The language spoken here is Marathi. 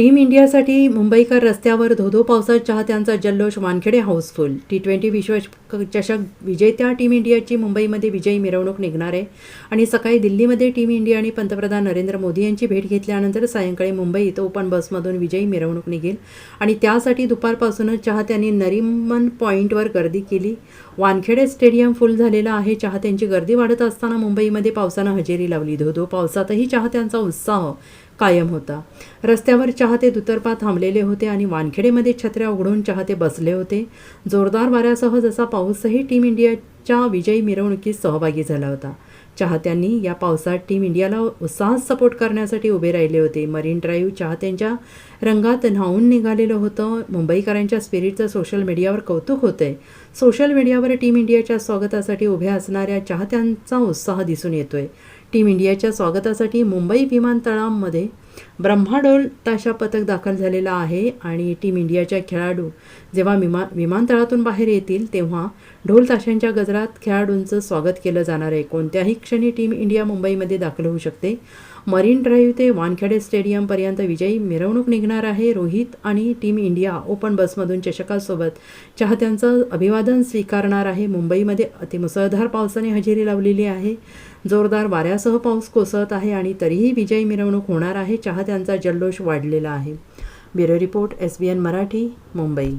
टीम इंडियासाठी मुंबईकर रस्त्यावर धोधो पावसात चाहत्यांचा जल्लोष वानखेडे हाऊसफुल. टी ट्वेंटी विश्वचषक विजेत्या टीम इंडियाची मुंबईमध्ये विजयी मिरवणूक निघणार आहे. आणि सकाळी दिल्लीमध्ये टीम इंडिया आणि पंतप्रधान नरेंद्र मोदी यांची भेट घेतल्यानंतर सायंकाळी मुंबईत ओपन बसमधून विजयी मिरवणूक निघेल. आणि त्यासाठी दुपारपासूनच चाहत्यांनी नरिमन पॉईंटवर गर्दी केली. वानखेडे स्टेडियम फुल झालेलं आहे. चाहत्यांची गर्दी वाढत असताना मुंबईमध्ये पावसानं हजेरी लावली. धोधो पावसातही चाहत्यांचा उत्साह कायम होता. रस्त्यावर चाहते दुतर्फा थांबलेले होते आणि वानखेडेमध्ये छत्र्या उघडून चाहते बसले होते. जोरदार वाऱ्यासह जसा पाऊसही टीम इंडियाच्या विजयी मिरवणुकीत सहभागी झाला होता. चाहत्यांनी या पावसात टीम इंडियाला उत्साहात सपोर्ट करण्यासाठी उभे राहिले होते. मरीन ड्राईव्ह चाहत्यांच्या रंगात न्हावून निघालेलं होतं. मुंबईकरांच्या स्पिरिटचं सोशल मीडियावर कौतुक होतंय. सोशल मीडियावर टीम इंडियाच्या स्वागतासाठी उभ्या असणाऱ्या चाहत्यांचा उत्साह दिसून येतोय. टीम इंडियाच्या स्वागतासाठी मुंबई विमानतळामध्ये ब्रह्माडोल ताशा पथक दाखल झालेला आहे आणि टीम इंडियाच्या खेळाडू जेव्हा विमा विमानतळातून बाहेर येतील तेव्हा ढोल ताशांच्या गजरात खेळाडूंचं स्वागत केलं जाणार आहे. कोणत्याही क्षणी टीम इंडिया मुंबईमध्ये दाखल होऊ शकते. मरीन ड्राईव्ह ते वानखेडे स्टेडियमपर्यंत विजयी मिरवणूक निघणार आहे. रोहित आणि टीम इंडिया ओपन बसमधून चषकासोबत चाहत्यांचं अभिवादन स्वीकारणार आहे. मुंबईमध्ये अतिमुसळधार पावसाने हजेरी लावलेली आहे. जोरदार वाऱ्यासह पाऊस कोसळत आहे आणि तरीही विजयी मिरवणूक होणार आहे. चाहत्यांचा जल्लोष वाढलेला आहे. Bureau report S B N Marathi Mumbai.